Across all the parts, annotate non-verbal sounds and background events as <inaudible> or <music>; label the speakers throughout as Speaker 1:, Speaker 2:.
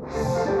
Speaker 1: Música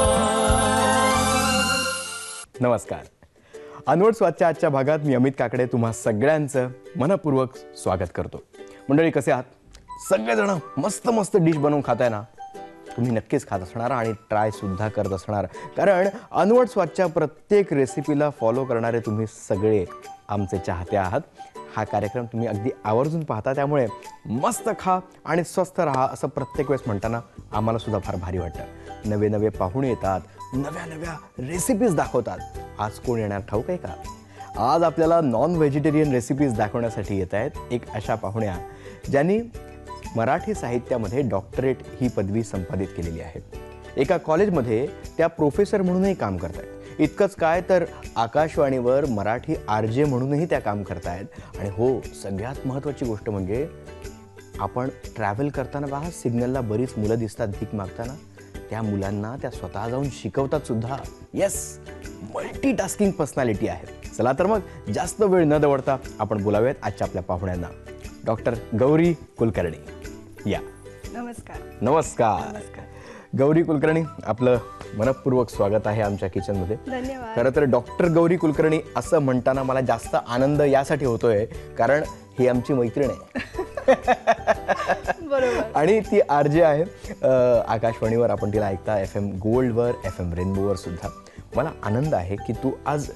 Speaker 2: नमस्कार. अनवट स्वादच्या आजच्या भागात मी अमित काकडे तुम्हा सगळ्यांचं मनपूर्वक स्वागत करतो. मंडळी कसे आहात? सगळेजण मस्त मस्त डिश बनवून खाताय ना? तुम्ही नक्कीच खात असणार आणि ट्रायसुद्धा करत असणार. कारण अनवट स्वादच्या प्रत्येक रेसिपीला फॉलो करणारे तुम्ही सगळे आमचे चाहते आहात. हा कार्यक्रम तुम्ही अगदी आवर्जून पाहता त्यामुळे मस्त खा आणि स्वस्थ राहा असं प्रत्येक वेळेस म्हणताना आम्हालासुद्धा फार भारी वाटतं. नवे नवे पाहुणे येतात नव्या नव्या रेसिपीज दाखवतात. आज कोण येणार ठाऊक आहे का? आज आपल्याला नॉन व्हेजिटेरियन रेसिपीज दाखवण्यासाठी येत आहेत एक अशा पाहुण्या ज्यांनी मराठी साहित्यामध्ये डॉक्टरेट ही पदवी संपादित केलेली आहे. एका कॉलेजमध्ये त्या प्रोफेसर म्हणूनही काम करत आहेत. इतकंच काय तर आकाशवाणीवर मराठी आर जे म्हणूनही त्या काम करतायत आणि हो सगळ्यात महत्त्वाची गोष्ट म्हणजे आपण ट्रॅव्हल करताना बघा सिग्नलला बरीच मुलं दिसतात भीक मागताना. त्या मुलांना त्या स्वतः जाऊन शिकवतात सुद्धा. येस मल्टी टास्किंग पर्सनॅलिटी आहे चला तर मग जास्त वेळ न दवडता आपण बोलावेत आजच्या आपल्या पाहुण्यांना. डॉक्टर गौरी कुलकर्णी. या.
Speaker 3: नमस्कार.
Speaker 2: नमस्कार. गौरी कुलकर्णी आपलं मनपूर्वक स्वागत आहे आमच्या किचनमध्ये खरं तर डॉक्टर गौरी कुलकर्णी असं म्हणताना मला जास्त आनंद यासाठी होतोय कारण ही आमची मैत्रीण आहे. <laughs> <laughs>
Speaker 3: बरोबर.
Speaker 2: आणि ती आर जे आहे आकाशवाणीवर आपण तिला ऐकता एफ एम गोल्डवर एफ एम रेनबोवर सुद्धा. मला आनंद आहे की तू आज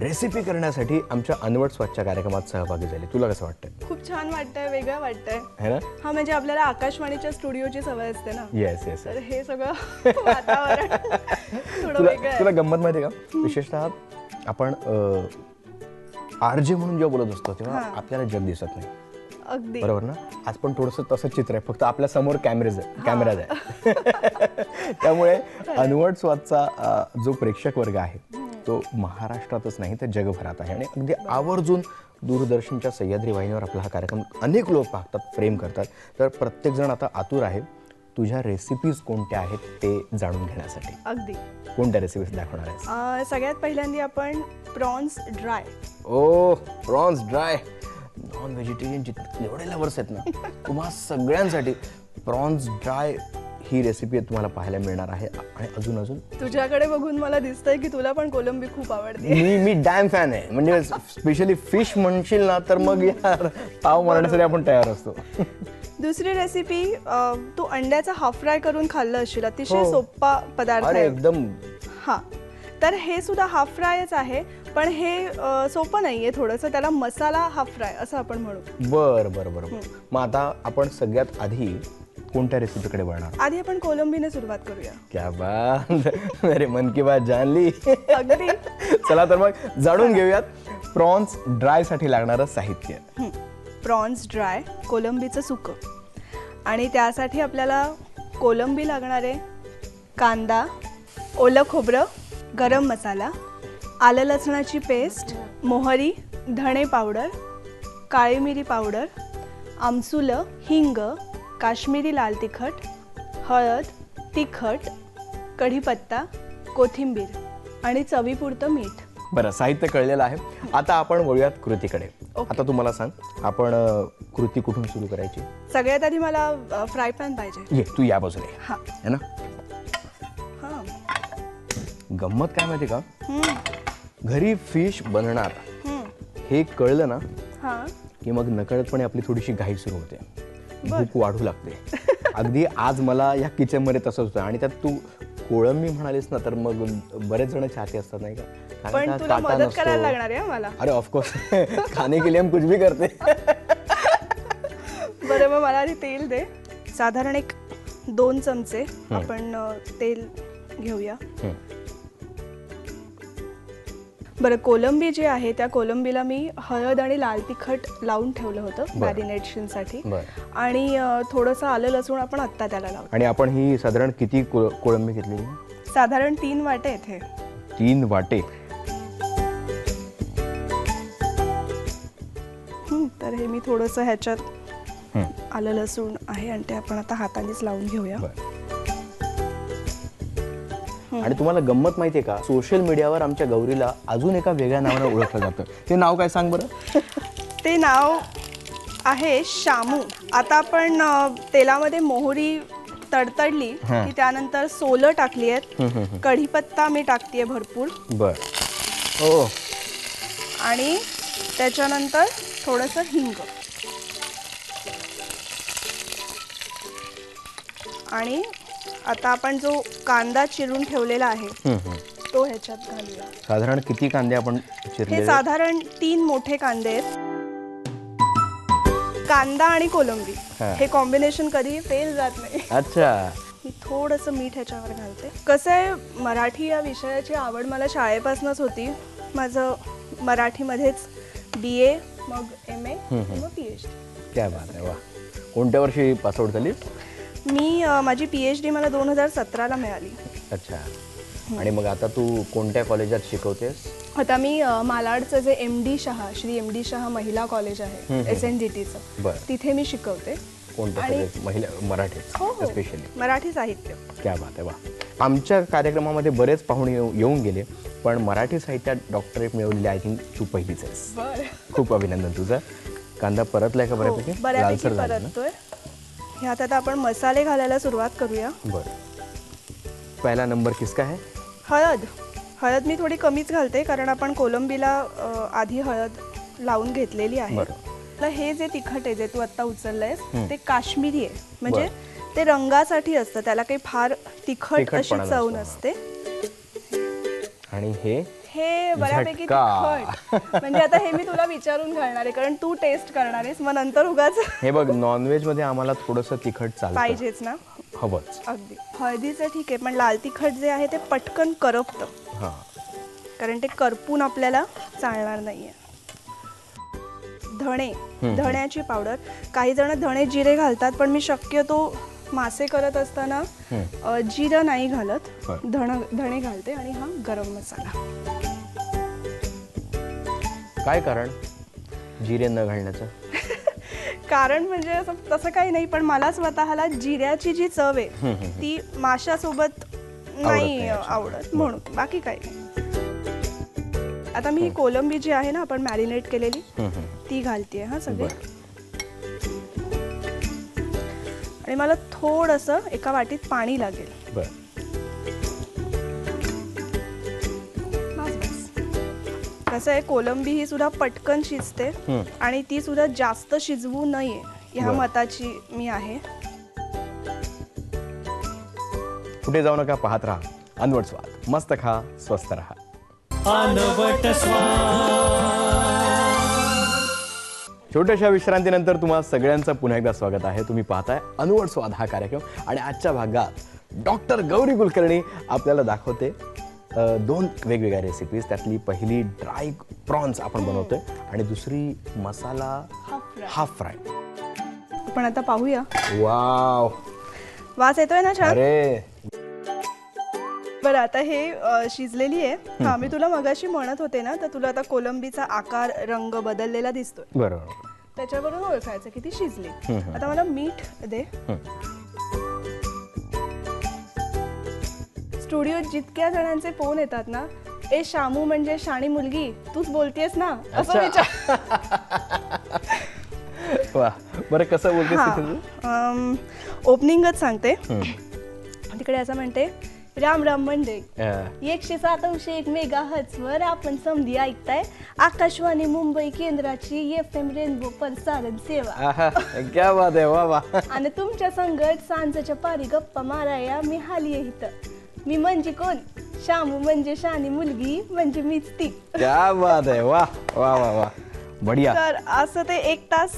Speaker 2: रेसिपी करण्यासाठी आमच्या अनवट स्वच्छ कार्यक्रमात सहभागी झाली. तुला कसं वाटतं
Speaker 3: खूप छान वाटतंय वेगळं वाटतंय.
Speaker 2: है ना?
Speaker 3: हा म्हणजे आपल्याला आकाशवाणीच्या स्टुडिओची सवय असते ना.
Speaker 2: येस येस
Speaker 3: तर हे सगळं <laughs> वातावरण थोडं
Speaker 2: तुला
Speaker 3: वेगळं
Speaker 2: तुला
Speaker 3: आहे
Speaker 2: गंमत माहिती आहे का? विशेषतः आपण आर जे म्हणून जेव्हा बोलत असतो तेव्हा
Speaker 3: हां.
Speaker 2: आपल्याला जग दिसत नाही.
Speaker 3: अगदी.
Speaker 2: बरोबर ना? आज पण थोडंसं तसंच चित्र आहे. फक्त आपल्यासमोर कॅमेरेज आहे कॅमेराज आहे <laughs> त्यामुळे अनवट स्वादचा जो प्रेक्षक वर्ग आहे तो महाराष्ट्रातच नाही तर जगभरात आहे. आणि अगदी आवर्जून दूरदर्शनच्या सह्याद्री वाहिनीवर आपला हा कार्यक्रम अनेक लोक पाहतात प्रेम करतात. तर प्रत्येकजण आता आतुर आहे. तुझ्या रेसिपीज कोणत्या आहेत ते जाणून घेण्यासाठी?
Speaker 3: अगदी.
Speaker 2: कोणत्या रेसिपीज दाखवणार आहेस?
Speaker 3: अं, सगळ्यात पहिल्यांदा आपण प्रॉन्स ड्राय.
Speaker 2: ओ प्रॉन्स ड्राय. नॉन व्हेजिटेरियन जितके एवढे लवर्स आहेत ना तुम्हा सगळ्यांसाठी प्रॉन्स ड्राय ही रेसिपी तुम्हाला पाहायला मिळणार आहे. आणि अजून अजून?
Speaker 3: तुझ्याकडे बघून मला दिसतंय की तुला पण कोलंबी खूप आवडते.
Speaker 2: मी मी डॅम फॅन आहे. म्हणजे स्पेशली फिश म्हणशील ना तर मग यार ताव मारण्यासाठी आपण तयार असतो.
Speaker 3: दुसरी रेसिपी तू अंड्याचा हाफ फ्राय करून खाल्लं असशील अतिशय
Speaker 2: हो.
Speaker 3: सोपा पदार्थ
Speaker 2: एकदम.
Speaker 3: हा. तर हे सुद्धा हाफ फ्रायच आहे पण हे अ, सोपं नाहीये थोडंसं त्याला मसाला हाफ फ्राय असं आपण म्हणू.
Speaker 2: बर बर बर बर. मग आता आपण सगळ्यात आधी कोणत्या रेसिपीकडे वळणार?
Speaker 3: आधी आपण कोलंबीने सुरुवात करूया.
Speaker 2: क्या बात. अरे मन की बात जानली.
Speaker 3: अगदी.
Speaker 2: चला तर मग जाणून घेऊयात. प्रॉन्स ड्रायसाठी लागणारं साहित्य.
Speaker 3: प्रॉन्स ड्राय कोलंबीचं सुकं. आणि त्यासाठी आपल्याला कोलंबी लागणार आहे कांदा ओलं खोबरं गरम मसाला आलं लसणाची पेस्ट मोहरी धणे पावडर काळी मिरी पावडर आमसुलं हिंग काश्मीरी लाल तिखट हळद तिखट कढीपत्ता कोथिंबीर आणि चवीपुरतं मीठ.
Speaker 2: बरं साहित्य कळलेलं आहे. आता आपण वळूयात कृतीकडे. आता तुम्हाला सांग आपण कृती कुठून सुरू करायची?
Speaker 3: सगळ्यात आधी मला फ्राय पॅन पाहिजे.
Speaker 2: ये तू या बाजूने
Speaker 3: हां.
Speaker 2: है ना? गंमत काय माहिती का? घरी फिश बनणार. हे कळलं ना की मग नकळतपणे आपली थोडीशी घाई सुरू होते. भूक वाढू लागते. अगदी आज मला या किचनमध्ये तसंच होतं आणि त्यात तू कोळंबी म्हणालीस ना तर मग बरेच जण चाहते असतात नाही का?
Speaker 3: पण तुला मदत. करायला लागणार आहे मला.
Speaker 2: अरे ऑफकोर्स <laughs> खाने के लिए हम कुछ भी करते.
Speaker 3: बरं मग मला आधी तेल दे. साधारण एक दोन चमचे आपण तेल घेऊया. बरं कोलंबी जी आहे त्या कोलंबीला मी हळद आणि लाल तिखट लावून ठेवलं होतं मॅरिनेशनसाठी. आणि थोडंसं आलं लसूण आपण आत्ता त्याला लावतो
Speaker 2: आणि आपण ही साधारण किती कोळंबी घेतली
Speaker 3: साधारण तीन वाटे इथे
Speaker 2: तीन वाटे.
Speaker 3: तर हे मी थोडंसं ह्याच्यात. आलं लसूण आहे आणि ते आपण आता हातानेच लावून घेऊया.
Speaker 2: आणि तुम्हाला गंमत माहितीये का? सोशल मीडियावर आमच्या गौरीला अजून एका वेगळ्या नावानं <laughs> ओळखलं जातं. ते नाव काय सांग बरं? <laughs>
Speaker 3: ते नाव आहे शामू. आता आपण अ, तेलामध्ये मोहरी तडतडली
Speaker 2: हां.
Speaker 3: की त्यानंतर सोलं टाकली आहेत. कढीपत्ता मी टाकते भरपूर.
Speaker 2: बर. ओ
Speaker 3: आणि त्याच्यानंतर थोडंसं हिंग. आणि आता आपण जो कांदा चिरून ठेवलेला आहे
Speaker 2: हम्म, हम्म.
Speaker 3: तो ह्याच्यात घालूया.
Speaker 2: साधारण किती कांदे आपण
Speaker 3: हे
Speaker 2: चिरले
Speaker 3: साधारण तीन मोठे कांदे आहेत. कांदा आणि कोलंबी.
Speaker 2: हा.
Speaker 3: हे कॉम्बिनेशन कधीही फेल जात नाही.
Speaker 2: अच्छा.
Speaker 3: मी थोडंसं मीठ ह्याच्यावर घालते. कसं आहे मराठी या विषयाची आवड मला शाळेपासूनच होती. माझं मराठीमध्येच बी ए मग एम ए मग पी एच डी
Speaker 2: क्या बात आहे वा कोणत्या वर्षी पासआउट झाली?
Speaker 3: मी अ, माझी पी एच डी मला दोन हजार सतराला मिळाली.
Speaker 2: अच्छा. आणि मग आता तू कोणत्या कॉलेजात शिकवतेस?
Speaker 3: आता मी अ, मालाडचं जे M D Shah Shri M D Shah महिला कॉलेज आहे एस एन डी टीचं
Speaker 2: बरं.
Speaker 3: तिथे मी शिकवते.
Speaker 2: कोणत्या
Speaker 3: आणि-
Speaker 2: कॉलेज महिला मराठी
Speaker 3: हो हो.
Speaker 2: स्पेशली
Speaker 3: मराठी साहित्य.
Speaker 2: क्या बात आहे वा. आमच्या कार्यक्रमामध्ये बरेच पाहुणे येऊ- येऊन गेले पण मराठी साहित्यात डॉक्टरेट मिळवलेली आय थिंक तू पहिलीच आहेस.
Speaker 3: बरं.
Speaker 2: खूप अभिनंदन तुझं. कांदा परतलाय का
Speaker 3: हो,
Speaker 2: बऱ्यापैकी
Speaker 3: बऱ्यापैकी
Speaker 2: लालसर झाला ना?
Speaker 3: परततोय. ह्यात आता आपण मसाले घालायला सुरुवात करूया.
Speaker 2: बरं. पहिला नंबर किसका है?
Speaker 3: हळद. हळद मी थोडी कमीच घालते कारण आपण कोलंबीला अ, आधी हळद लावून घेतलेली आहे.
Speaker 2: बरं.
Speaker 3: तर हे जे तिखट आहे जे तू आता उचललंयस ते काश्मीरी आहे. म्हणजे ते रंगासाठी असतं त्याला काही फार तिखट अशी
Speaker 2: तिखटपणा
Speaker 3: चव
Speaker 2: नसतो,
Speaker 3: नसते.
Speaker 2: आणि हे?
Speaker 3: हे बऱ्यापैकी. तिखट. म्हणजे आता हे मी तुला विचारून घालणार आहे कारण तू टेस्ट करणार आहेस. मग नंतर उगाच
Speaker 2: हे बघ नॉनव्हेजमध्ये आम्हाला थोडंसं तिखट चालतं.
Speaker 3: पाहिजेच ना?
Speaker 2: हवंच.
Speaker 3: अगदी. हळदीचं ठीक आहे पण लाल तिखट जे आहे ते पटकन करपतं.
Speaker 2: हां.
Speaker 3: कारण ते करपून आपल्याला चालणार नाहीये. धणे. धण्याची पावडर. काही जण धणे जिरे घालतात पण मी शक्यतो मासे करत असताना अ, जिरं नाही घालत.
Speaker 2: बरं.
Speaker 3: धण धणे घालते आणि हा गरम मसाला.
Speaker 2: काय कारण? जिरे न घालण्याचं. <laughs>
Speaker 3: कारण म्हणजे असं तसं काही नाही पण मला स्वतःला जिऱ्याची जी चव आहे ती माशासोबत नाही. आवडत म्हणून. बाकी काही नाही. आता मी ही कोलंबी जी आहे ना आपण मॅरिनेट केलेली. ती घालते हा सगळी.
Speaker 2: बरं.
Speaker 3: आणि मला थोडंसं एका वाटीत पाणी लागेल. कसं आहे कोलंबी ही सुद्धा पटकन शिजते. आणि ती सुद्धा जास्त शिजवू नये ह्या
Speaker 2: बरं.
Speaker 3: मताची मी आहे.
Speaker 2: कुठे जाऊ नका पाहत राहा. अनवट स्वाद. मस्त खा स्वस्त राहा.
Speaker 1: अनवट
Speaker 2: छोट्याशा विश्रांतीनंतर तुम्हा सगळ्यांचं पुन्हा एकदा स्वागत आहे. तुम्ही पाहताय अनुवड स्वाद हा कार्यक्रम. आणि आजच्या भागात डॉक्टर गौरी कुलकर्णी आपल्याला दाखवते दोन वेगवेगळ्या रेसिपीज त्यातली पहिली ड्राय प्रॉन्स आपण बनवतोय आणि दुसरी मसाला हाफ फ्राय
Speaker 3: आपण आता पाहूया.
Speaker 2: वाव
Speaker 3: वास येतोय ना छान?
Speaker 2: अरे.
Speaker 3: बरं आता हे अ, शिजलेली आहे. हा मी तुला मगाशी म्हणत होते ना तर तुला आता कोलंबीचा आकार रंग बदललेला दिसतोय.
Speaker 2: बरोबर.
Speaker 3: त्याच्यावरून ओळखायचं की ती शिजली. आता मला मीठ दे. स्टुडिओत जितक्या जणांचे फोन येतात ना ए शामू म्हणजे शाणी मुलगी तूच बोलतेस ना? असं. विचार
Speaker 2: वा बरं कसं बोलतेस?
Speaker 3: ओपनिंगच सांगते. तिकडे असं म्हणते राम राम
Speaker 2: अ,
Speaker 3: एकशे सात अंश एक मेगा वर आपण समधी ऐकताय आकाशवाणी मुंबई केंद्राची एफ एम रेनबो प्रसारण सेवा.
Speaker 2: क्या बात आहे. वा वा.
Speaker 3: आणि तुमच्या संगत सांजच्या पारी गप्पा माराया मी हाली इथं. मी म्हणजे कोण? शामू म्हणजे शानी मुलगी म्हणजे मीच ती.
Speaker 2: क्या बात आहे. वा वा वा वा. बढिया.
Speaker 3: तर असं ते एक तास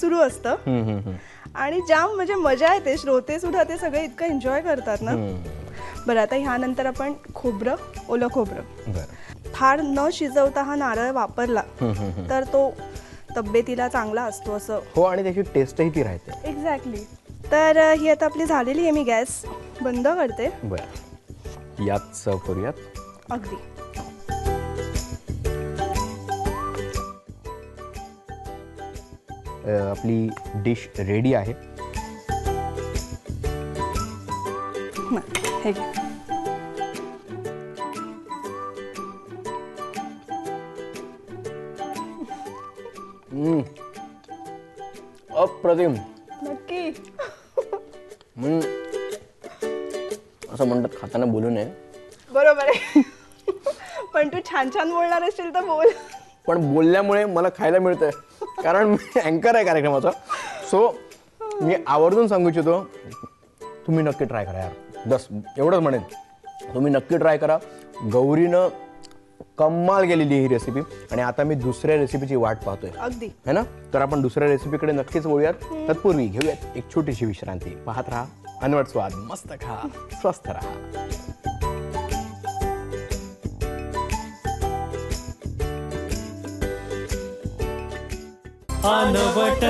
Speaker 3: सुरू असतं.
Speaker 2: हम्म, हम्म, हम्म.
Speaker 3: आणि जाम म्हणजे मजा येते. श्रोते सुद्धा ते सगळे इतकं एन्जॉय करतात ना. बरं आता ह्यानंतर आपण खोबरं ओलं खोबरं.
Speaker 2: बरं.
Speaker 3: फार न शिजवता हा नारळ वापरला तर तो तब्येतीला चांगला असतो असं.
Speaker 2: हो आणि त्याची टेस्टही ती राहते.
Speaker 3: एक्झॅक्टली तर अ, ही आता आपली झालेली आहे मी गॅस. बंद करते.
Speaker 2: बरं. यात सर्व करूयात.
Speaker 3: अगदी.
Speaker 2: अ, आपली डिश रेडी आहे.
Speaker 3: हे घे.
Speaker 2: अप्रतिम.
Speaker 3: नक्की.
Speaker 2: असं म्हणतात खाताना बोलू नये.
Speaker 3: बरोबर आहे. पण तू छान छान बोलणार असेल तर बोल.
Speaker 2: पण बोलल्यामुळे मला खायला मिळतंय. कारण मी अँकर आहे कार्यक्रमाचा. सो मी आवर्जून सांगू इच्छितो तुम्ही नक्की ट्राय करा यार. बस एवढंच म्हणेन. तुम्ही नक्की ट्राय करा. गौरीनं कमाल गेलेली ही रेसिपी आणि आता मी दुसऱ्या रेसिपीची वाट पाहतोय.
Speaker 3: अगदी.
Speaker 2: है ना? तर आपण दुसऱ्या रेसिपीकडे नक्कीच वळूयात. तत्पूर्वी घेऊयात एक छोटीशी विश्रांती. पाहत राहा. अनवट स्वाद. मस्त खा. स्वस्थ राहा.
Speaker 1: अनवट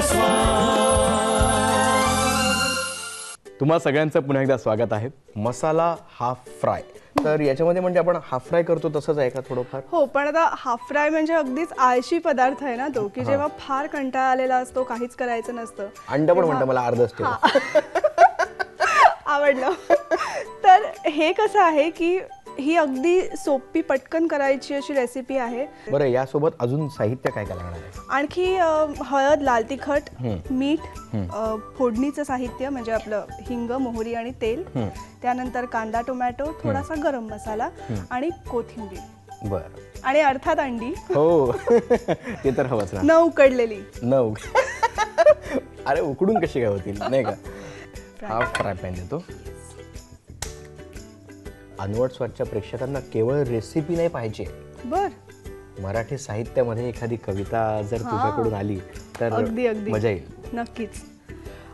Speaker 2: तुम्हा सगळ्यांचं पुन्हा एकदा स्वागत आहे. Masala half fry. तर याच्यामध्ये म्हणजे आपण हाफ फ्राय करतो तसंच आहे का थोडंफार?
Speaker 3: हो पण आता हाफ फ्राय म्हणजे अगदीच आळशी पदार्थ आहे ना तो की जेव्हा फार कंटाळा आलेला असतो काहीच करायचं नसतं.
Speaker 2: अंड पण म्हणतं मला अर्धच ठेव
Speaker 3: आवडलं. तर हे कसं आहे की ही अगदी सोपी पटकन करायची अशी रेसिपी आहे.
Speaker 2: बरं यासोबत अजून साहित्य काय काय लागणार आहे?
Speaker 3: आणखी अ, हळद लाल तिखट मीठ अ, फोडणीचं साहित्य म्हणजे आपलं हिंग मोहरी आणि तेल. त्यानंतर कांदा टोमॅटो थोडासा गरम मसाला आणि कोथिंबीर.
Speaker 2: बरं.
Speaker 3: आणि अर्थात अंडी.
Speaker 2: हो. <laughs> ते तर हवंच ना.
Speaker 3: न उकडलेली.
Speaker 2: नऊ <laughs> अरे उकडून कशी काय होतील? नाही का? हाफ फ्राय पॅन देतो. अनवट स्वच्छ प्रेक्षकांना केवळ रेसिपी नाही पाहिजे.
Speaker 3: बर.
Speaker 2: मराठी साहित्यामध्ये एखादी कविता जर तुझ्याकडून आली तर
Speaker 3: अगदी अगदी.
Speaker 2: मजा येईल.
Speaker 3: नक्कीच.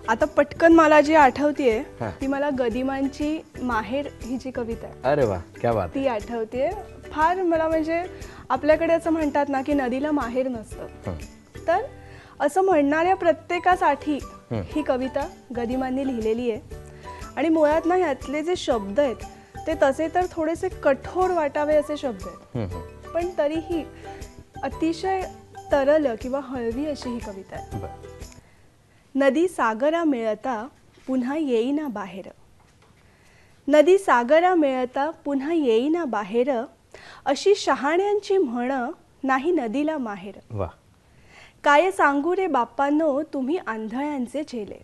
Speaker 3: आता पटकन मला जी आठवतीये
Speaker 2: हा.
Speaker 3: ती मला गदिमांची माहेर ही जी कविता आहे
Speaker 2: अरे वा क्या बात
Speaker 3: ती आठवते फार मला म्हणजे आपल्याकडे असं म्हणतात ना की नदीला माहेर नसतं.
Speaker 2: हं.
Speaker 3: तर असं म्हणणाऱ्या प्रत्येकासाठी ही. कविता गदिमांनी लिहिलेली आहे. आणि मुळात ना ह्यातले जे शब्द आहेत ते तसे तर थोडेसे कठोर वाटावे असे शब्द आहेत. पण तरीही अतिशय तरल किंवा हळवी अशी ही कविता आहे. नदी सागरा मिळता पुन्हा येईना बाहेर. नदी सागरा मिळता पुन्हा येईना बाहेर. अशी शहाण्यांची म्हण नाही नदीला माहेर.
Speaker 2: वा
Speaker 3: काय सांगू रे बाप्पांनो तुम्ही आंधळ्यांचे चेले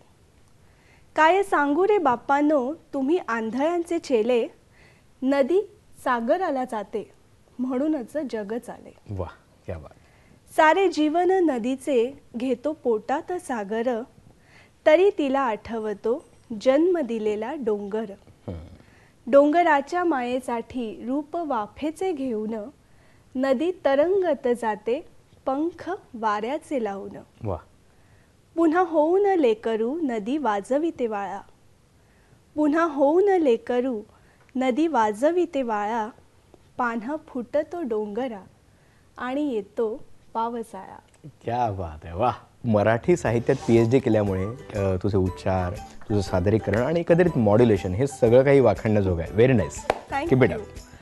Speaker 3: काय सांगू रे बाप्पांनो तुम्ही आंधळ्यांचे चेले नदी सागराला जाते म्हणूनच जग चाले
Speaker 2: वा क्या बात.
Speaker 3: सारे जीवन नदीचे घेतो पोटात सागर. तरी तिला आठवतो जन्म दिलेला डोंगर. डोंगराच्या मायेसाठी रूप वाफेचे घेऊन नदी तरंगत जाते पंख वाऱ्याचे लावून
Speaker 2: वा.
Speaker 3: पुन्हा होऊन लेकरू नदी वाजविते वाळा. पुन्हा होऊन लेकरू नदी वाजविते वाळा. पान्हा फुटतो डोंगरा आणि येतो पावसाळा.
Speaker 2: क्या बात आहे. वा. मराठी साहित्यात पी एच डी केल्यामुळे तुझे उच्चार तुझं सादरीकरण आणि एकंदरीत मॉड्युलेशन हे सगळं काही वाखाणण्याजोगं आहे. व्हेरी नाईस बेटा.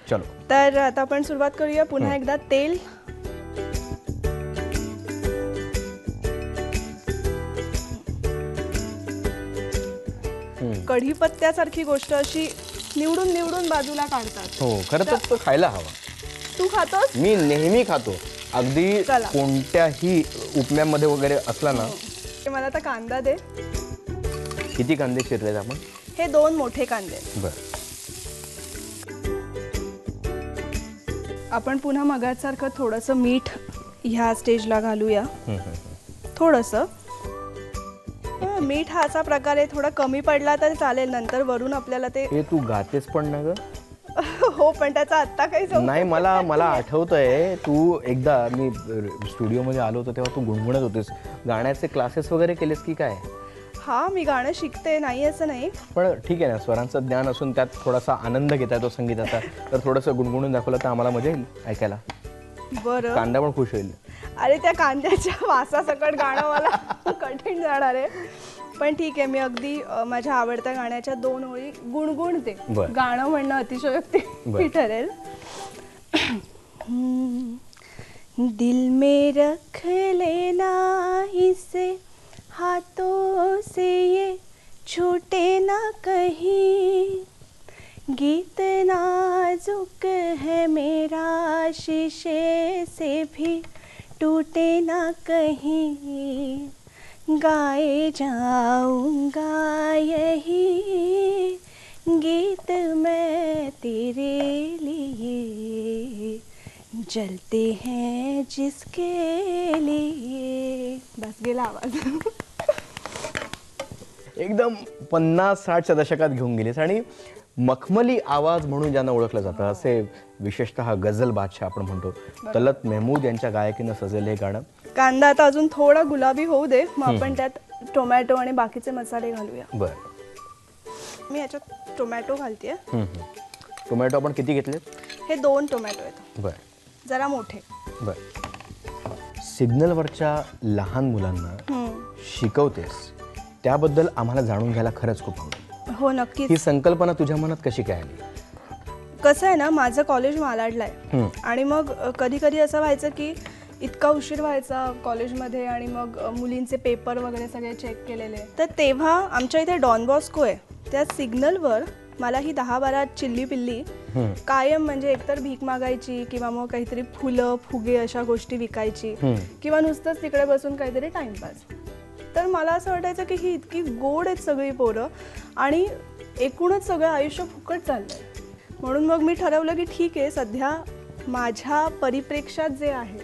Speaker 2: चलो.
Speaker 3: तर आता आपण सुरुवात करूया. पुन्हा एकदा तेल कढीपत्त्यासारखी गोष्ट अशी निवडून निवडून बाजूला काढतात.
Speaker 2: हो खरं तर तो खायला हवा.
Speaker 3: तू खातोस?
Speaker 2: मी नेहमी खातो. अगदी
Speaker 3: चला.
Speaker 2: कोणत्याही उपम्यामध्ये वगैरे असला ना.
Speaker 3: मला आता कांदा दे.
Speaker 2: किती कांदे चिरलेत आपण?
Speaker 3: हे दोन मोठे कांदे.
Speaker 2: बरं.
Speaker 3: आपण पुन्हा मगासारखं थोडंसं मीठ ह्या स्टेजला घालूया.
Speaker 2: हं.
Speaker 3: थोडंसं. हं, मीठ हा असा प्रकार आहे थोडा कमी पडला तर चालेल नंतर वरून आपल्याला ते
Speaker 2: हे तू गातेस पण ना ग? <laughs>
Speaker 3: हो पण त्याचा आत्ता काही जाऊ
Speaker 2: नाही मला मला आठवतंय तू एकदा मी स्टुडिओमध्ये आलो होतो तेव्हा तू गुणगुणत होतेस. गाण्याचे क्लासेस वगैरे केलेस की काय?
Speaker 3: हा मी गाणं शिकते नाही असं नाही.
Speaker 2: पण ठीक आहे ना स्वरांचं ज्ञान असून त्यात थोडासा आनंद घेता येतो संगीताचा. तर थोडंसं गुणगुणून दाखवलं तर आम्हाला मजा येईल ऐकायला.
Speaker 3: बरं.
Speaker 2: कांदा पण खुश होईल.
Speaker 3: अरे त्या कांद्याच्या वासासकट गाणं मला कठीण जाणार आहे. पण ठीक आहे मी अगदी अ, माझ्या आवडत्या गाण्याच्या दोन ओळी गुणगुणते
Speaker 2: बरं.
Speaker 3: गाणं म्हणणं अतिशयोक्ती
Speaker 2: बरं. <laughs>
Speaker 3: ठरेल. दिल में रख लेना इसे हाथों से ये छूटे ना कहीं। गीत नाजुक है मेरा शीशे से भी। टूटे ना कहीं, गाए जाऊँगा यही। गीत मैं तेरे लिए जलते हैं जिसके लिए। बस, गेला आवाज़। <laughs>
Speaker 2: एकदम पन्नास साठच्या दशकात घेऊन गेलीस आणि मखमली आवाज म्हणून ज्यांना ओळखलं जातं असे विशेषतः गझल बादशाह आपण म्हणतो. तलत मेहमूद यांच्या गायकीनं सजलेलं हे गाणं.
Speaker 3: कांदा आता अजून थोडा गुलाबी होऊ दे मग आपण त्यात टोमॅटो आणि बाकीचे मसाले घालूया.
Speaker 2: बरं.
Speaker 3: मी याच्यात टोमॅटो
Speaker 2: हम्म. टोमॅटो आपण किती घेतलेत
Speaker 3: हे दोन टोमॅटो आहेत.
Speaker 2: बरं.
Speaker 3: जरा मोठे.
Speaker 2: बरं. सिग्नलवरच्या लहान मुलांना. शिकवतेस त्याबद्दल आम्हाला जाणून घ्यायला खरंच खूप आवडेल.
Speaker 3: हो नक्कीच
Speaker 2: ही संकल्पना तुझ्या मनात कशी काय आली
Speaker 3: कसं आहे ना माझं कॉलेज मालाडला. आहे आणि मग कधी कधी असं व्हायचं की इतका उशीर व्हायचा कॉलेजमध्ये आणि मग मुलींचे पेपर वगैरे सगळे चेक केलेले तर तेव्हा आमच्या इथे डॉन बॉस्को आहे त्या सिग्नलवर मला ही दहा बारा चिल्ली पिल्ली. कायम म्हणजे एकतर भीक मागायची किंवा मग काहीतरी फुलं फुगे अशा गोष्टी विकायची. किंवा नुसतंच तिकडे बसून काहीतरी टाइमपास तर मला असं वाटायचं की ही इतकी गोड आहेत सगळी पोरं आणि एकूणच सगळं आयुष्य फुकट चाललंय. म्हणून मग मी ठरवलं की ठीक आहे सध्या माझ्या परिप्रेक्षात जे आहे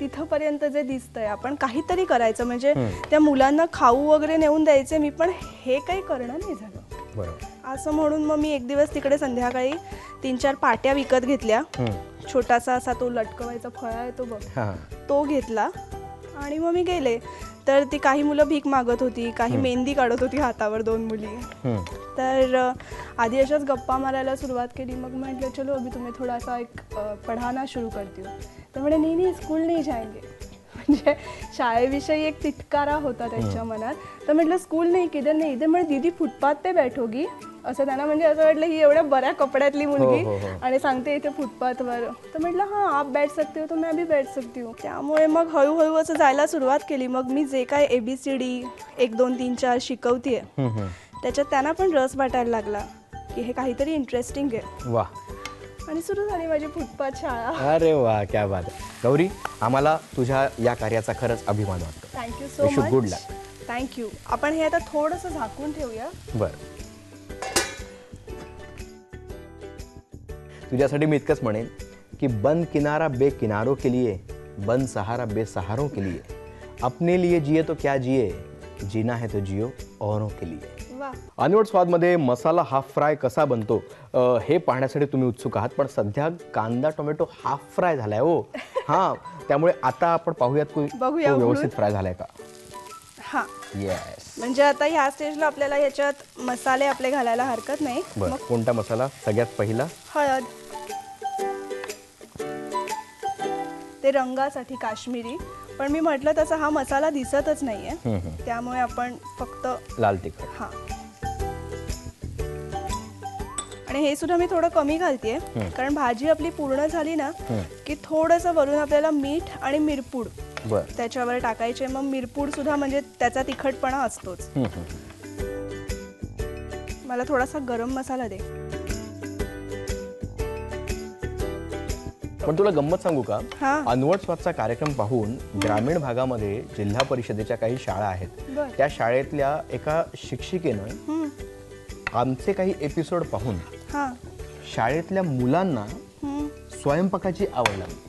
Speaker 3: तिथंपर्यंत जे दिसतंय आपण काहीतरी करायचं. म्हणजे त्या मुलांना खाऊ वगैरे नेऊन द्यायचे मी पण हे काही करणं नाही झालं. असं म्हणून मग मी एक दिवस तिकडे संध्याकाळी तीन चार पाट्या विकत घेतल्या. छोटासा असा तो लटकवायचा फळा येतो बघ.
Speaker 2: हां.
Speaker 3: तो घेतला आणि मग मी गेले. तर ती काही मुलं भीक मागत होती काही मेहंदी काढत होती हातावर दोन मुली. तर आधी अशाच गप्पा मारायला सुरुवात केली मग म्हटलं चलो अभी तुम्हें थोड़ा सा एक पढ़ाना शुरू करती हूँ. तर म्हणे नाही नाही स्कूल नाही जाएंगे. म्हणजे शाळेविषयी एक तिटकारा होता त्यांच्या मनात. तर म्हटलं स्कूल नाही किधर नाही. इधर म्हणजे दीदी फुटपाथ पे बैठोगी. असं त्यांना म्हणजे असं वाटलं ही एवढ्या बऱ्या कपड्यातली मुलगी.
Speaker 2: हो, हो.
Speaker 3: आणि सांगते इथे फुटपाथवर. तर म्हटलं हां आप बैठ सकते हो तो मैं भी बैठ सकती हूँ. त्यामुळे मग हळूहळू असं जायला सुरुवात केली. मग मी जे काय ए बी सी डी एक दोन तीन चार शिकवतीये. त्याच्यात त्यांना पण रस वाटायला लागला की हे काहीतरी इंटरेस्टिंग आहे.
Speaker 2: वा
Speaker 3: आणि सुरू झाली माझी फुटपाथ शाळा.
Speaker 2: अरे वा क्या बात. आहे गौरी आम्हाला तुझ्या या कार्याचा खरंच अभिमान वाटतो.
Speaker 3: Thank you so
Speaker 2: Wish you good
Speaker 3: much
Speaker 2: luck.
Speaker 3: Thank you आपण हे आता थोडंसं झाकून ठेवूया.
Speaker 2: बरं. तुझ्यासाठी मी इतकंच म्हणेन की बन किनारा बे किनारों के लिए बन सहारा बेसहारों के लिए. अपने लिए जिए तो क्या जिए जीना है तो जियो औरों के लिए. अनवट स्वादमध्ये मसाला हाफ फ्राय कसा बनतो अ, हे पाहण्यासाठी तुम्ही उत्सुक आहात पण सध्या कांदा टोमॅटो हाफ फ्राय झालाय हो. <laughs> हां त्यामुळे आता आपण पाहूयात की
Speaker 3: बघूया
Speaker 2: तो. व्यवस्थित फ्राय झालाय का?
Speaker 3: हां.
Speaker 2: येस
Speaker 3: म्हणजे आता ह्या स्टेजला आपल्याला ह्याच्यात मसाले आपले घालायला हरकत नाही.
Speaker 2: बरं कोणता मसाला? सगळ्यात पहिला?
Speaker 3: हळद. ते रंगासाठी काश्मीरी. पण मी म्हटलं तसा हा मसाला दिसतच नाहीये.
Speaker 2: हम्म.
Speaker 3: त्यामुळे आपण फक्त
Speaker 2: लाल तिखट.
Speaker 3: हा. आणि हे सुद्धा मी थोडं कमी घालतेय कारण भाजी आपली पूर्ण झाली ना की थोडंसं वरून आपल्याला मीठ आणि मिरपूड त्याच्यावर टाकायचे. मग मिरपूड सुद्धा म्हणजे त्याचा तिखटपणा असतोच. मला थोडासा गरम मसाला दे.
Speaker 2: पण तुला गंमत सांगू का. अनवट स्वादचा कार्यक्रम पाहून ग्रामीण भागामध्ये जिल्हा परिषदेच्या काही शाळा आहेत. त्या शाळेतल्या एका शिक्षिकेनं आमचे काही एपिसोड पाहून
Speaker 3: हा.
Speaker 2: शाळेतल्या मुलांना
Speaker 3: हम्म,
Speaker 2: स्वयंपाकाची आवड लागली.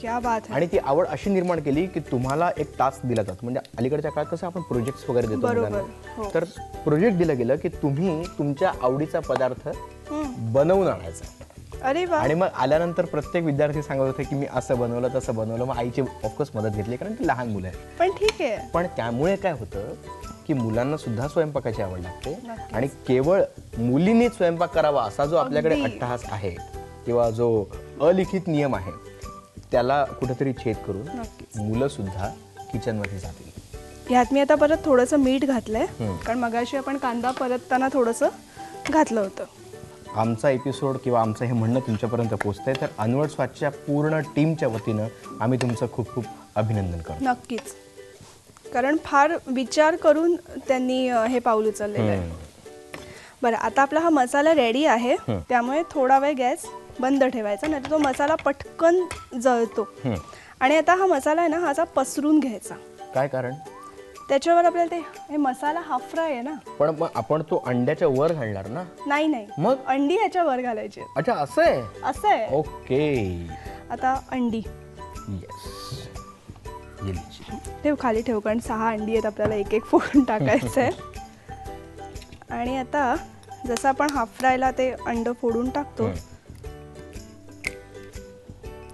Speaker 3: क्या बात है.
Speaker 2: आणि ती आवड अशी निर्माण केली की तुम्हाला एक टास्क दिला जातो. म्हणजे अलीकडच्या काळात कसं आपण प्रोजेक्ट्स वगैरे देतो
Speaker 3: बरोबर,
Speaker 2: मुलांना.
Speaker 3: हो.
Speaker 2: तर प्रोजेक्ट दिलं गेलं की तुम्ही तुमच्या आवडीचा पदार्थ बनवून आणायचा.
Speaker 3: अरे वा.
Speaker 2: आणि मग आल्यानंतर प्रत्येक विद्यार्थी सांगत होते की मी असं बनवलं तसं बनवलं. मग आईची ऑफकोर्स मदत घेतली कारण ती लहान मुलं आहेत.
Speaker 3: पण ठीक आहे.
Speaker 2: पण त्यामुळे काय होतं? की मुलांना सुद्धा स्वयंपाकाची आवड लागते. आणि केवळ मुलींनीच स्वयंपाक करावा असा जो आपल्याकडे. अट्टहास आहे किंवा जो अलिखित नियम आहे त्याला कुठेतरी छेद करून मुलं सुद्धा किचनमध्ये जातील.
Speaker 3: ह्यात मी आता परत थोडंसं मीठ घातलंय. कारण मगाशी आपण कांदा परतताना थोडंसं घातलं होतं.
Speaker 2: आमचा एपिसोड किंवा आमचं हे म्हणणं तुमच्यापर्यंत पोचतंय तर अनवड स्वादच्या पूर्ण टीमच्या वतीनं आम्ही तुमचं खूप खूप अभिनंदन करतो.
Speaker 3: नक्कीच. कारण फार विचार करून त्यांनी अं, हे पाऊल उचललेलं आहे. बरं आता आपला हा मसाला रेडी आहे. त्यामुळे थोडा वेळ गॅस बंद ठेवायचा नाही तो मसाला पटकन जळतो. आणि आता हा मसाला आहे ना हा असा पसरून घ्यायचा.
Speaker 2: काय कारण?
Speaker 3: त्याच्यावर आपल्याला ते हे मसाला हाफ फ्राय आहे ना.
Speaker 2: पण मग आपण तो अंड्याच्या वर घालणार ना?
Speaker 3: नाही नाही.
Speaker 2: मग?
Speaker 3: अंडी ह्याच्या वर घालायची.
Speaker 2: अच्छा असं आहे?
Speaker 3: असं आहे.
Speaker 2: ओके.
Speaker 3: आता अंडी.
Speaker 2: येस
Speaker 3: ठेव खाली ठेव कारण सहा अंडी आहेत आपल्याला एक एक फोडून टाकायचं आहे आणि आता जसं आपण हाफ फ्रायला ते अंड फोडून टाकतो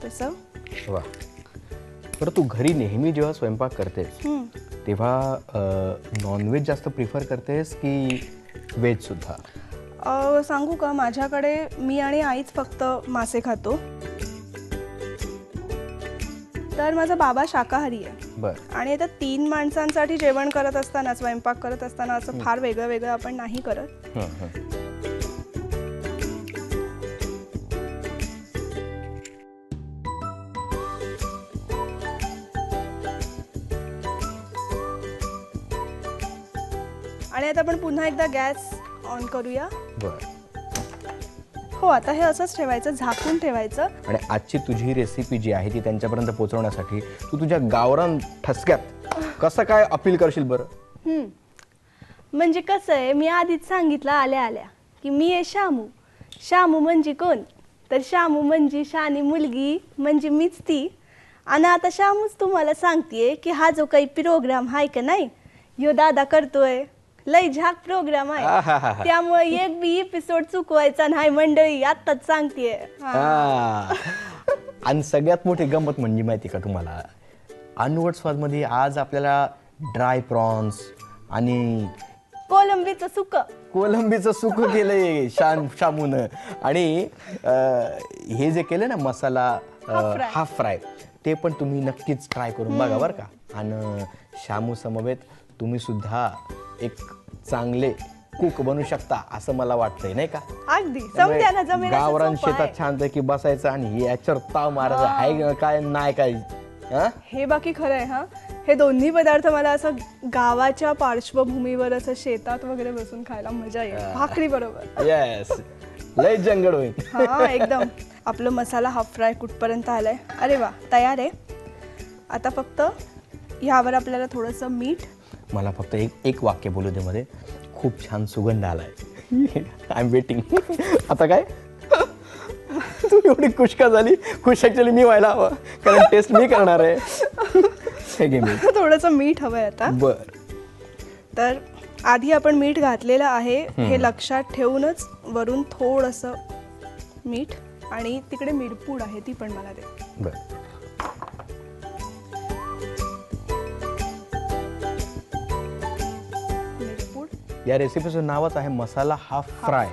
Speaker 3: तसं.
Speaker 2: वा. बरं तू घरी नेहमी जेव्हा स्वयंपाक करतेस. तेव्हा नॉनव्हेज जास्त प्रिफर करतेस की व्हेज सुद्धा?
Speaker 3: सांगू का? माझ्याकडे मी आणि आईच फक्त मासे खातो. तर माझा बाबा शाकाहारी आहे.
Speaker 2: बर.
Speaker 3: आणि आता तीन माणसांसाठी जेवण करत असताना स्वयंपाक करत असताना असं फार वेगळं वेगळं आपण नाही करत.
Speaker 2: हं, हं.
Speaker 3: आणि आता आपण पुन्हा एकदा गॅस ऑन करूया.
Speaker 2: बर.
Speaker 3: हो आता हे असंच ठेवायचं झाकून ठेवायचं.
Speaker 2: आणि आजची तुझी रेसिपी जी आहे ती त्यांच्यापर्यंत पोहोचवण्यासाठी तू तुझ्या गावरान ठसक्यात कसं काय अपील करशील बरं?
Speaker 3: हम्म. म्हणजे कसं आहे मी आधीच सांगितलं आल्या आल्या की मी आहे शामू. शामू म्हणजे कोण? तर शामू म्हणजे शानी मुलगी म्हणजे मीच ती. आणि आता शामूच तुम्हाला सांगतेय की हा जो काही प्रोग्राम आहे का नाही ह्यो दादा करतोय. लय झाक प्रोग्राम. आहे त्यामुळे एक बी एपिसोड चुकवायचा नाही मंडळी आत्ताच सांगतेय हा.
Speaker 2: हा. आणि सगळ्यात मोठी गंमत म्हणजे माहिती का तुम्हाला अनवट स्वादमध्ये आज आपल्याला ड्राय प्रॉन्स आणि
Speaker 3: कोलंबीचं सुक
Speaker 2: कोलंबीचं सुक केलंय शान शामून आणि हे जे केलं ना मसाला. हाफ फ्राय ते पण तुम्ही नक्कीच ट्राय करून बघा बरं का आणि शामू समवेत तुम्ही सुद्धा एक चांगले कुक बनू शकता असं मला वाटतंय नाही का?
Speaker 3: अगदी. समजा ना
Speaker 2: गावरान
Speaker 3: सोपं आहे.
Speaker 2: शेतात छानपैकी बसायचं आणि याच्यावर ताव मारायचं. हाय काय नाही काय? हा?
Speaker 3: हे बाकी खरं आहे हा. हे दोन्ही पदार्थ मला असं गावाच्या पार्श्वभूमीवर असं शेतात वगैरे बसून खायला मजा येईल. भाकरी बरोबर.
Speaker 2: येस लय जंगड होईल.
Speaker 3: हा एकदम. आपलं मसाला हाफ फ्राय कुठपर्यंत आलाय? अरे वा तयार आहे. आता फक्त ह्यावर आपल्याला थोडंसं मीठ
Speaker 2: मला फक्त एक एक वाक्य बोलू दे मध्ये. खूप छान सुगंध आलाय. आय एम वेटिंग आता काय? <laughs> तू एवढी खुश का झाली? खुश ऍक्च्युली मी व्हायला हवं. कारण टेस्ट मी करणार आहे. <laughs> हे घे मी.
Speaker 3: थोडंसं मीठ हवंय आता.
Speaker 2: बर.
Speaker 3: तर आधी आपण मीठ घातलेलं आहे. हे लक्षात ठेवूनच वरून थोडंसं मीठ आणि तिकडे मिरपूड आहे ती पण मला दे.
Speaker 2: बर. या रेसिपीचं नावच आहे मसाला हाफ फ्राय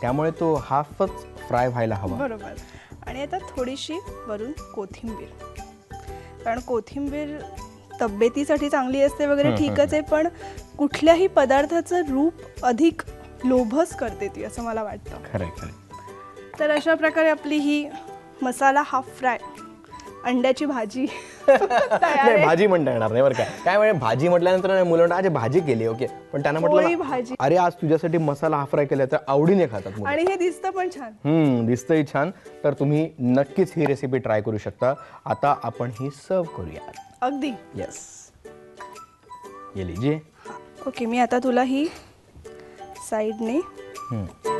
Speaker 2: त्यामुळे तो हाफच फ्राय व्हायला हवा.
Speaker 3: बरोबर. आणि आता थोडीशी वरून कोथिंबीर. कारण कोथिंबीर तब्येतीसाठी चांगली असते वगैरे ठीकच आहे पण कुठल्याही पदार्थाचं रूप अधिक लोभस करते ती असं मला वाटतं.
Speaker 2: खरंय खरंय.
Speaker 3: तर अशा प्रकारे आपली ही मसाला हाफ फ्राय अंड्याची भाजी <laughs>
Speaker 2: नाही भाजी म्हणता येणार नाही बरं काय काय म्हणजे भाजी म्हटल्यानंतर मुलं म्हणतात, "आज भाजी केली ओके. पण त्यांना
Speaker 3: पोळी
Speaker 2: म्हटलं
Speaker 3: भाजी.
Speaker 2: अरे आज तुझ्यासाठी मसाला हाफ फ्राय केला तर आवडीने खातात मुलं.
Speaker 3: आणि हे दिसतं पण छान.
Speaker 2: हम्म दिसतंय छान. तर तुम्ही नक्कीच ही रेसिपी ट्राय करू शकता. आता आपण ही सर्व करूया
Speaker 3: अगदी.
Speaker 2: येस ये लीजिए.
Speaker 3: ओके मी आता तुला ही साईडने तर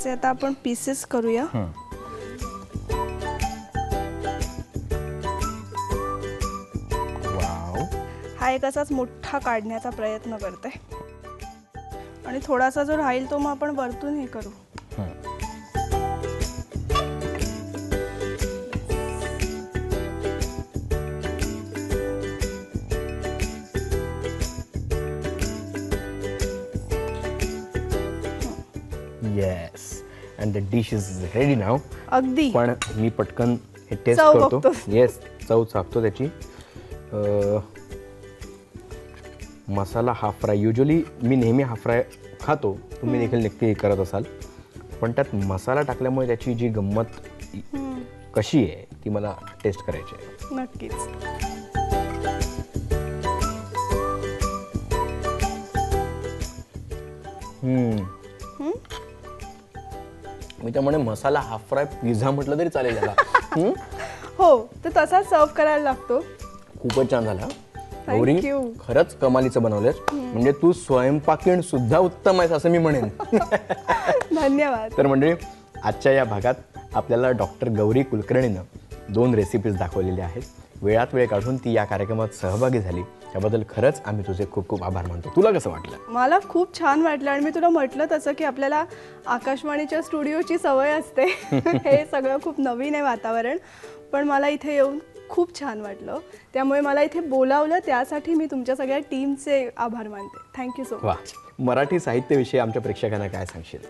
Speaker 3: ह्याचे आता आपण पीसेस करूया. हा एक असाच मोठा काढण्याचा प्रयत्न करते. आणि थोडासा जो राहील तो मग आपण वरतून हे करू.
Speaker 2: द डिश इज रेडी नाव
Speaker 3: अगदी.
Speaker 2: पण मी पटकन हे टेस्ट
Speaker 3: चव
Speaker 2: करतो. येस चव चाकतो त्याची. अं, मसाला हाफ फ्राय युजली मी नेहमी हाफ फ्राय खातो. तुम्ही देखील नक्की करत असाल. पण त्यात मसाला टाकल्यामुळे त्याची जी गंमत कशी आहे ती मला टेस्ट करायची आहे.
Speaker 3: नक्कीच.
Speaker 2: हम्म. मी त्यामुळे मसाला हाफ फ्राय पिझ्झा म्हटलं तरी चालेल याला? <laughs>
Speaker 3: हो तर तसाच सर्व करायला लागतो.
Speaker 2: खूपच छान झाला गौरी
Speaker 3: you.
Speaker 2: खरंच कमालीचं बनवलंस म्हणजे तू स्वयंपाकीण सुद्धा उत्तम आहेस असं मी म्हणेन. <laughs>
Speaker 3: धन्यवाद.
Speaker 2: तर म्हणजे आजच्या या भागात आपल्याला डॉक्टर गौरी कुलकर्णीनं दोन रेसिपीज दाखवलेल्या आहेत. वेळात वेळ काढून ती या कार्यक्रमात सहभागी झाली. त्याबद्दल खरंच आम्ही तुझे खूप खूप आभार मानतो. तुला कसं वाटलं?
Speaker 3: मला खूप छान वाटलं आणि मी तुला म्हटलं तसं की आपल्याला आकाशवाणीच्या स्टुडिओची सवय असते. <laughs> हे सगळं खूप नवीन आहे वातावरण. पण मला इथे येऊन खूप छान वाटलं. त्यामुळे मला इथे बोलावलं त्यासाठी मी तुमच्या सगळ्या टीमचे आभार मानते. थँक्यू सो
Speaker 2: वा. मराठी साहित्याविषयी आमच्या प्रेक्षकांना काय सांगशील?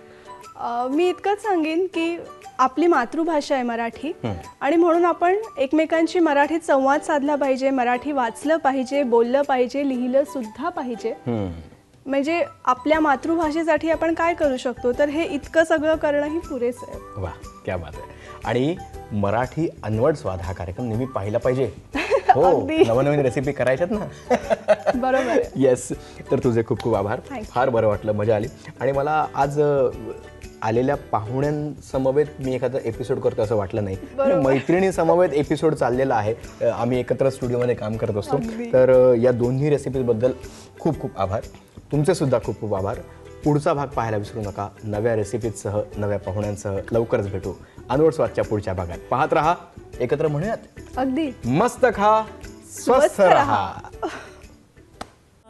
Speaker 3: मी इतकंच सांगेन की आपली मातृभाषा आहे मराठी आणि म्हणून आपण एकमेकांशी मराठीत संवाद साधला पाहिजे मराठी वाचलं पाहिजे बोललं पाहिजे लिहिलं सुद्धा पाहिजे. म्हणजे आपल्या मातृभाषेसाठी आपण काय करू शकतो? तर हे इतकं सगळं करणंही पुरेसं आहे.
Speaker 2: वा क्या बात आहे. आणि मराठी अनवट स्वाद हा कार्यक्रम नेहमी पाहिला पाहिजे. <laughs> हो. नवनवीन रेसिपी करायच्यात ना. <laughs>
Speaker 3: बरोबर.
Speaker 2: येस तर तुझे खूप खूप आभार. फार बरं वाटलं मजा आली. आणि मला आज आलेल्या पाहुण्यांसमवेत मी एखादा एपिसोड करतो असं वाटलं नाही. मैत्रिणी समवेत एपिसोड चाललेला आहे. आम्ही एकत्र स्टुडिओमध्ये काम करत असतो. तर या दोन्ही रेसिपीजबद्दल खूप खूप आभार. तुमचे सुद्धा खूप खूप आभार. पुढचा भाग पाहायला विसरू नका. नव्या रेसिपीजसह नव्या पाहुण्यांसह लवकरच भेटू. अनवट स्वादच्या पुढच्या भागात. पाहत रहा. एकत्र म्हणूयात.
Speaker 3: अगदी.
Speaker 2: मस्त खा.
Speaker 3: स्वस्थ
Speaker 2: रहा.